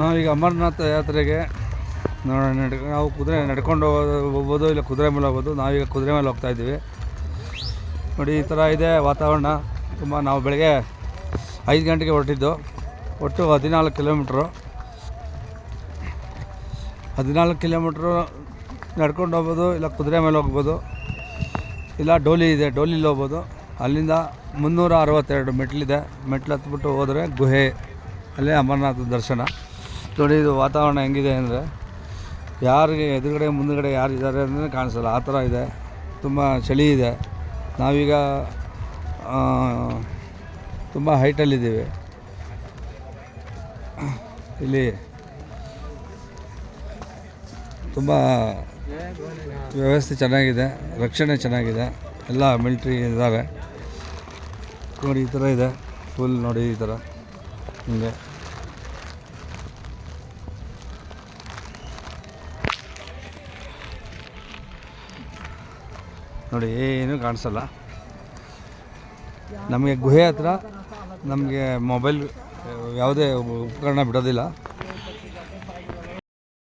ನಾವೀಗ ಅಮರನಾಥ ಯಾತ್ರೆಗೆ ನಡ್ ನಾವು ಕುದುರೆ ನಡ್ಕೊಂಡು ಹೋಗ್ಬೋದು ಇಲ್ಲ ಕುದುರೆ ಮೇಲೆ ಹೋಗ್ಬೋದು. ನಾವೀಗ ಕುದುರೆ ಮೇಲೆ ಹೋಗ್ತಾ ಇದ್ದೀವಿ. ನೋಡಿ, ಈ ಥರ ಇದೆ ವಾತಾವರಣ. ತುಂಬ ನಾವು ಬೆಳಗ್ಗೆ ಐದು ಗಂಟೆಗೆ ಹೊರಟಿದ್ದು. ಒಟ್ಟು ಹದಿನಾಲ್ಕು ಕಿಲೋಮೀಟ್ರು. ಹದಿನಾಲ್ಕು ಕಿಲೋಮೀಟ್ರು ನಡ್ಕೊಂಡು ಹೋಗ್ಬೋದು ಇಲ್ಲ ಕುದುರೆ ಮೇಲೆ ಹೋಗ್ಬೋದು. ಇಲ್ಲ ಡೋಲಿ ಇದೆ, ಡೋಲಿಲಿ ಹೋಗ್ಬೋದು. ಅಲ್ಲಿಂದ ಮುನ್ನೂರ ಅರವತ್ತೆರಡು ಮೆಟ್ಲಿದೆ. ಮೆಟ್ಲು ಹತ್ಬಿಟ್ಟು ಹೋದರೆ ಗುಹೆ. ಅಲ್ಲೇ ಅಮರನಾಥ ದರ್ಶನ. ನೋಡಿ ವಾತಾವರಣ ಹೆಂಗಿದೆ ಅಂದರೆ ಯಾರಿಗೆ ಎದುರುಗಡೆ ಮುಂದುಗಡೆ ಯಾರು ಇದ್ದಾರೆ ಅಂದರೆ ಕಾಣಿಸಲ್ಲ. ಆ ಥರ ಇದೆ. ತುಂಬ ಚಳಿ ಇದೆ. ನಾವೀಗ ತುಂಬ ಹೈಟಲ್ಲಿದ್ದೀವಿ ಇಲ್ಲಿ ತುಂಬ ವ್ಯವಸ್ಥೆ ಚೆನ್ನಾಗಿದೆ. ರಕ್ಷಣೆ ಚೆನ್ನಾಗಿದೆ. ಎಲ್ಲ ಮಿಲ್ಟ್ರಿ ಇದ್ದಾರೆ. ನೋಡಿ ಈ ಥರ ಇದೆ. ಫುಲ್ ನೋಡಿ ಈ ಥರ. ಹಿಂಗೆ. ನೋಡಿ ಏನೂ ಕಾಣಿಸಲ್ಲ. ನಮಗೆ ಗುಹೆ ಹತ್ರ ನಮಗೆ ಮೊಬೈಲ್ ಯಾವುದೇ ಉಪಕರಣ ಬಿಡೋದಿಲ್ಲ.